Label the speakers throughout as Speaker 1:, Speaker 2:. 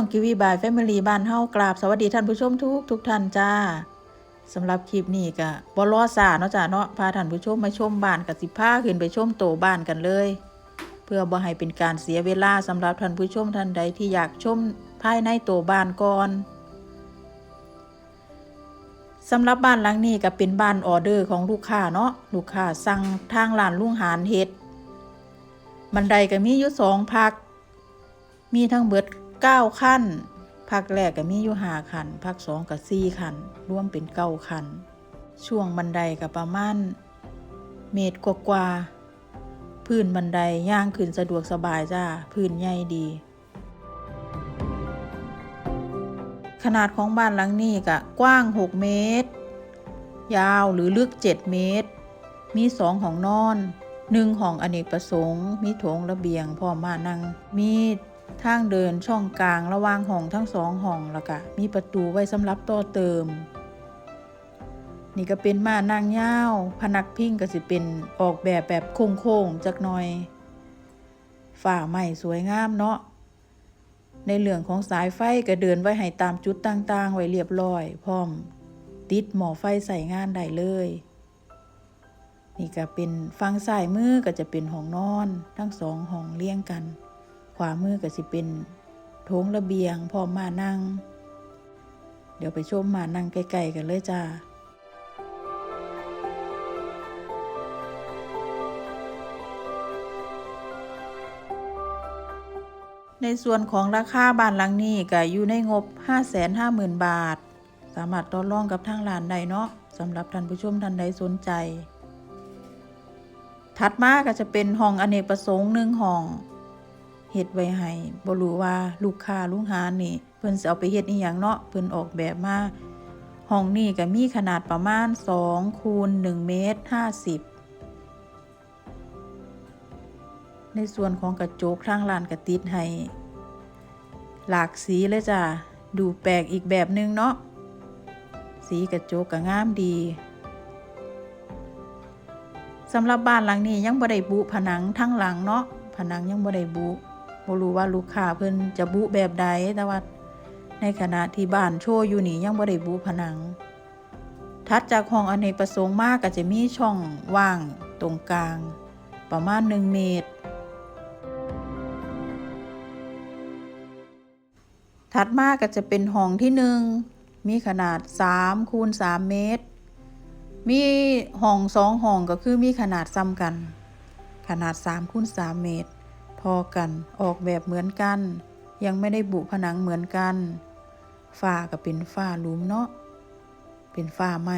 Speaker 1: องกิวีบายแฟมิลี่บ้านเฮากราบสวัสดีท่านผู้ชมทุกทุกท่านจ้าสำหรับคลิปนี้ก็บ่รอซาเนาะจ้าเนาะพาท่านผู้ชมมาชมบ้านกับสิพาขึ้นไปชมโตบ้านกันเลย เพื่อบ่ให้เป็นการเสียเวลาสำหรับท่านผู้ชมท่านใดที่อยากชมภายในโตบ้านก่อนสำหรับบ้านหลังนี้ก็เป็นบ้านออเดอร์ของลูกค้าเนาะลูกค้าสั่งทางร้านลุงหานเฮ็ดบันไดก็มีอยู่สองพัก มีทั้งเบิด เก้าขั้นพักแรกก็มีอยู่หาขันพักสองก็สี่ขันรวมเป็นเก้าขันช่วงบันไดก็ประมาณเมตรกว่าๆพื้นบันไดย่างขึ้นสะดวกสบายจ้าพื้นใหญ่ดี ขนาดของบ้านหลังนี้ก็กว้าง 6 เมตร ยาวหรือลึก 7 เมตร มีสองห้องนอนหนึ่งห้องอเนกประสงค์ มีโถงระเบียงพร้อมมานั่งมี ทางเดินช่องกลางระหว่างห้องทั้งสองห้องแล้วก็มีประตูไว้สำหรับต่อเติม นี่ก็เป็นม่านางยาวพนักพิงก็สิเป็นออกแบบแบบโค้งๆจักหน่อยฝ่าใหม่สวยงามเนาะในเรื่องของสายไฟก็เดินไว้ให้ตามจุดต่างๆ ไว้เรียบร้อย พร้อม ติดหมอไฟใส่งานได้เลย นี่ก็เป็นฟังซ้ายมือก็จะเป็นห้องนอน ทั้งสองห้องเลี้ยงกัน วามือก็สิเป็นโถงระเบียงพร้อมมานั่ง เดี๋ยวไปชมมานั่งใกล้ๆกันเลยจ้าในส่วนของราคาบ้านหลังนี้ก็อยู่ในงบ 550,000 บาท สามารถต่อรองกับทางร้านได้เนาะสำหรับท่านผู้ชมท่านใดสนใจ ถัดมาก็จะเป็นห้องอเนกประสงค์หนึ่งห้อง เฮ็ดไว้ให้บ่รู้ว่าลูกค้าลูกหานี่ เพิ่นสิเอาไปเฮ็ดอีหยังเนาะเพิ่นออกแบบมาห้องนี้ก็มีขนาดประมาณ2คูณ1เมตร50 ในส่วนของกระจกทางร้านกระติดให้ หลากสีเลยจ้ะดูแปลกอีกแบบหนึงเนาะสีกระจกก็งามดีสำหรับบ้านหลังนี้ยังบ่ได้บุผนังทั้งหลังเนาะผนังยังบ่ได้บุ บ่รู้ว่าลูกค้าเพิ่นจะบุแบบใดแต่ว่าในขณะที่บ้านโชว์อยู่นี่ยังบ่ได้บุผนังถัดจากห้องอเนกประสงค์มากก็จะมีช่องว่างตรงกลาง ประมาณ 1 เมตร ถัดมาก็จะเป็นห้องที่หนึ่งมีขนาด3คูณ3เมตร มีห้องสองห้องก็คือมีขนาดซ้ำกัน ขนาด3คูณ3เมตร พอกันออกแบบเหมือนกัน ยังไม่ได้บุผนังเหมือนกันฝ้าก็เป็นฝ้าหลุมเนาะเป็นฝ้าไหม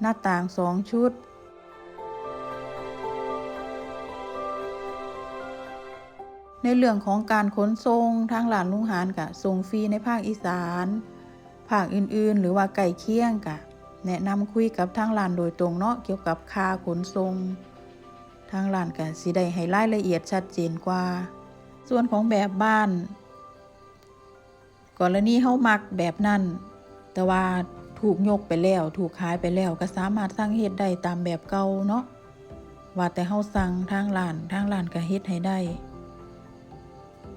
Speaker 1: หน้าต่างสองชุด ในเรื่องของการขนส่งทางหลานลุงหานกะส่งฟรีในภาคอีสาน ภาคอื่นๆ หรือว่าไก่เคียงกะ แนะนำคุยกับทางหลานโดยตรงเนาะเกี่ยวกับค่าขนส่ง ทางหลานกะสิได้ให้รายละเอียดชัดเจนกว่า ส่วนของแบบบ้าน กรณีเฮามักแบบนั้น แต่ว่าถูกยกไปแล้ว ถูกขายไปแล้วก็สามารถสร้างเฮ็ดได้ตามแบบเก่าเนาะว่าแต่เฮาสั่งทางร้าน ทางร้านก็เฮ็ดให้ได้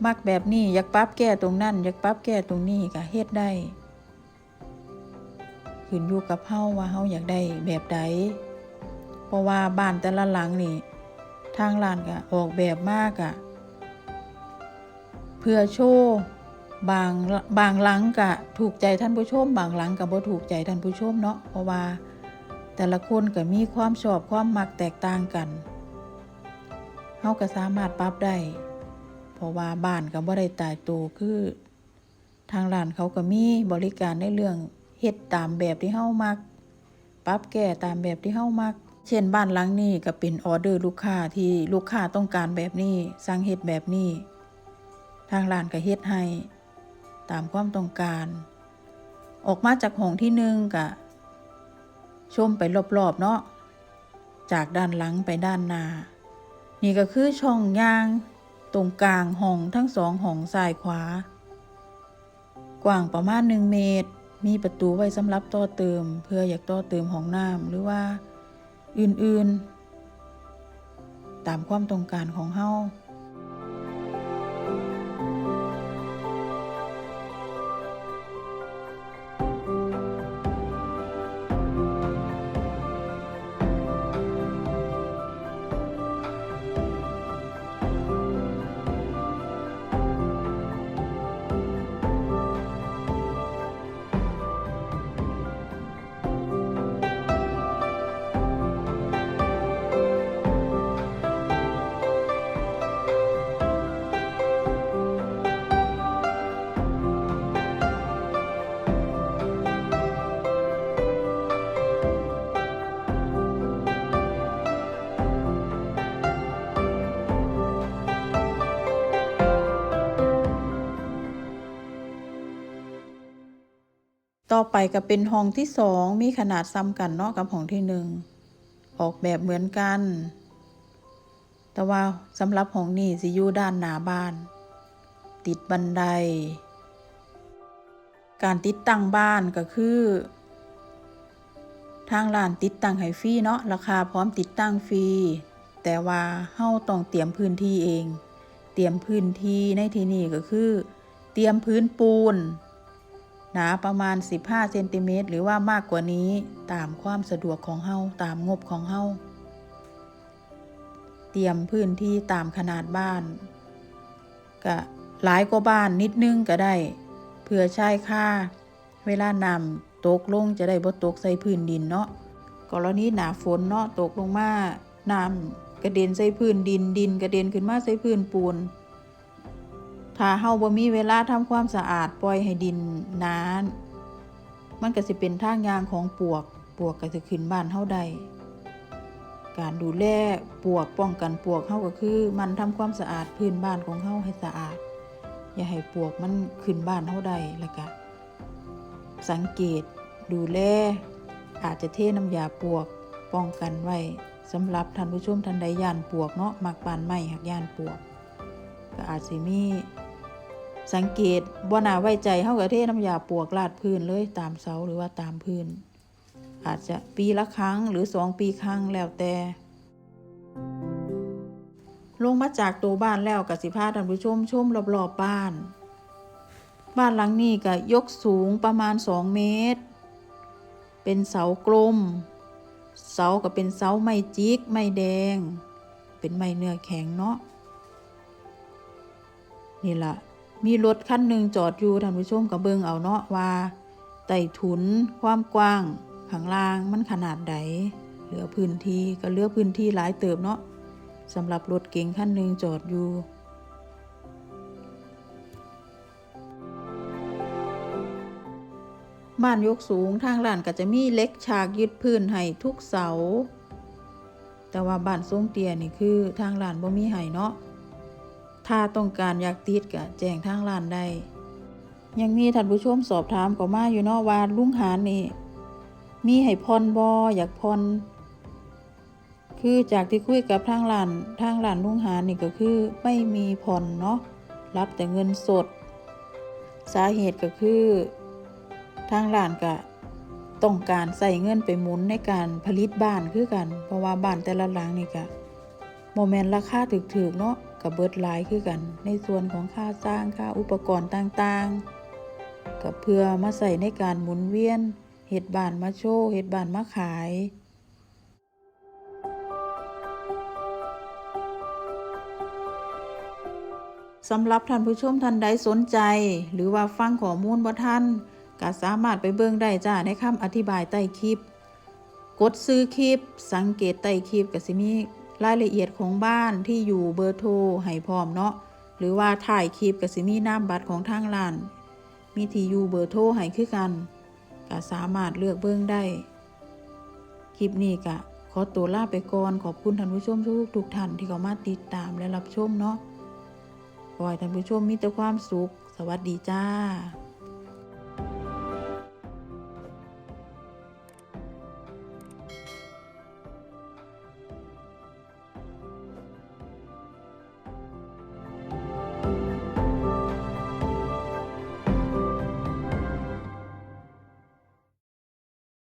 Speaker 1: มักแบบนี้อยากปรับแก้ตรงนั้น อยากปรับแก้ตรงนี้ก็เฮ็ดได้ขึ้นอยู่กับเฮาว่าเฮาอยากได้แบบใดเพราะว่าบ้านแต่ละหลังนี่ ทางร้านก็ออกแบบมากอะเพื่อโชว์บางบางหลังก็ถูกใจท่านผู้ชม บางหลังก็บ่ถูกใจท่านผู้ชมเนาะเพราะว่า แต่ละคนก็มีความชอบความมักแตกต่างกันเฮาก็สามารถปรับได้ เพราะว่าบ้านก็บ่ได้ตายตัวคือ ทางร้านเขาก็มีบริการในเรื่องเฮ็ดตามแบบที่เฮามัก ปรับแก้ตามแบบที่เฮามัก เช่นบ้านหลังนี้ก็เป็นออเดอร์ลูกค้าที่ลูกค้าต้องการแบบนี้สั่งเฮ็ดแบบนี้ ทางร้านก็เฮ็ดให้ ตามความต้องการ ออกมาจากห้องที่หนึ่งก็ชมไปรอบๆเนาะจากด้านหลังไปด้านหน้านี่ก็คือช่องย่าง ตรงกลางห้องทั้งสองห้องซ้ายขวา กว้างประมาณหนึ่งเมตร มีประตูไว้สำหรับต่อเติม เพื่ออยากต่อเติมห้องน้ำหรือว่า อื่นๆ ตามความต้องการของเฮา ต่อไปก็เป็นห้องที่สองมีขนาดซ้ำกันเนาะกับห้องที่หนึ่งออกแบบเหมือนกัน แต่ว่าสำหรับห้องนี้สิอยู่ด้านหน้าบ้าน ติดบันได การติดตั้งบ้านก็คือ ทางร้านติดตั้งให้ฟรีเนาะราคาพร้อมติดตั้งฟรีแต่ว่าเฮาต้องเตรียมพื้นที่เอง เตรียมพื้นที่ในที่นี้ก็คือ เตรียมพื้นปูน หนาประมาณ 15เซนติเมตรหรือว่ามากกว่านี้ตามความสะดวกของเฮาตามงบของเฮาเตรียมพื้นที่ตามขนาดบ้านก็หลายกว่าบ้านนิดนึงก็ได้เพื่อใช้ค่า เวลานำตกลงจะได้บ่ตกใส่พื้นดินเนาะกรณีหนาฝนเนาะตกลงมาน้ำกระเด็นใส่พื้นดินดินกระเด็นขึ้นมาใส่พื้นปูน ถ้าเฮาบ่มีเวลาทำความสะอาดปล่อยให้ดินนานมันก็สิเป็นทางยางของปวก ปวกก็จะขึ้นบ้านเฮาได้การดูแลปวกป้องกันปวกเฮาก็คือ มันทำความสะอาดพื้นบ้านของเฮาให้สะอาด อย่าให้ปวกมันขึ้นบ้านเฮาได้แล้วก็สังเกตดูแลอาจจะเทน้ำยาปวกป้องกันไว้สำหรับท่านผู้ชมท่านใดย่านปวกเนาะมักปานไม้หักย่านปวก ก็อาจสิมี สังเกตบ่น่าไว้ใจเฮาก็เทน้ำยาปวกลาดพื้นเลยตามเสาหรือว่าตามพื้น อาจจะปีละครั้งหรือสองปีครั้งแล้วแต่ลงมาจากตัวบ้านแล้วก็สิพาท่านผู้ชมชมรอบๆบบ้าน บ้านหลังนี้ก็ยกสูงประมาณ2เมตร เป็นเสากลม เสาก็เป็นเสาไม้จิกไม้แดง เป็นไม้เนื้อแข็งเนาะนี่ละ มีรถคันหนึ่งจอดอยู่ท่านผู้ชมกับเบิงเอาเนาะว่าไต่ถุนความกว้างข้างล่างมันขนาดใดเหลือพื้นที่ก็เหลือพื้นที่หลายเติบเนาะสำหรับรถเก๋งคันหนึ่งจอดอยู่บ้านยกสูงทางร้านก็จะมีเล็กฉากยึดพื้นให้ทุกเสา แต่ว่าบ้านทรงเตียนี่คือทางร้านบ่มีให้เนาะ ถ้าต้องการอยากติดก็แจ้งทางร้านได้ ยังมีท่านผู้ชมสอบถามก็มาอยู่นาะว่าลุงหานนี่ มีให้พรบออยากพรคือจากที่คุยกับทางร้านทางร้านลุงหานนี่ก็คือไม่มีผ่อนเนาะรับแต่เงินสด สาเหตุก็คือ ทางร้านก็ต้องการใส่เงินไปหมุนในการผลิตบ้านคือกัน เพราะว่าบ้านแต่ละหลังนี่ก็โมเมนต์ราคาถึกๆเนาะ กับเบิดหลายคือกัน ในส่วนของค่าสร้างค่าอุปกรณ์ต่างๆ กับเพื่อมาใส่ในการหมุนเวียนเฮ็ดบานมาโชว์เฮ็ดบานมาขายสำหรับท่านผู้ชมท่านใดสนใจ หรือว่าฟังข้อมูลบ่ท่านก็สามารถไปเบิ่งได้จ้าในคำอธิบายใต้คลิป กดซื้อคลิป สังเกตใต้คลิปก็สิมี รายละเอียดของบ้านที่อยู่เบอร์โทรให้พร้อมเนาะหรือว่าถ่ายคลิปก็สิมีนามบัตรของทางร้าน มีที่อยู่เบอร์โทรให้คือกันก็สามารถเลือกเบิ่งได้ คลิปนี้ก็ขอตัวลาไปก่อนขอบคุณท่านผู้ชมทุกทุกท่านที่เข้ามาติดตามและรับชมเนาะขอให้ท่านผู้ชมมีแต่ความสุข สวัสดีจ้า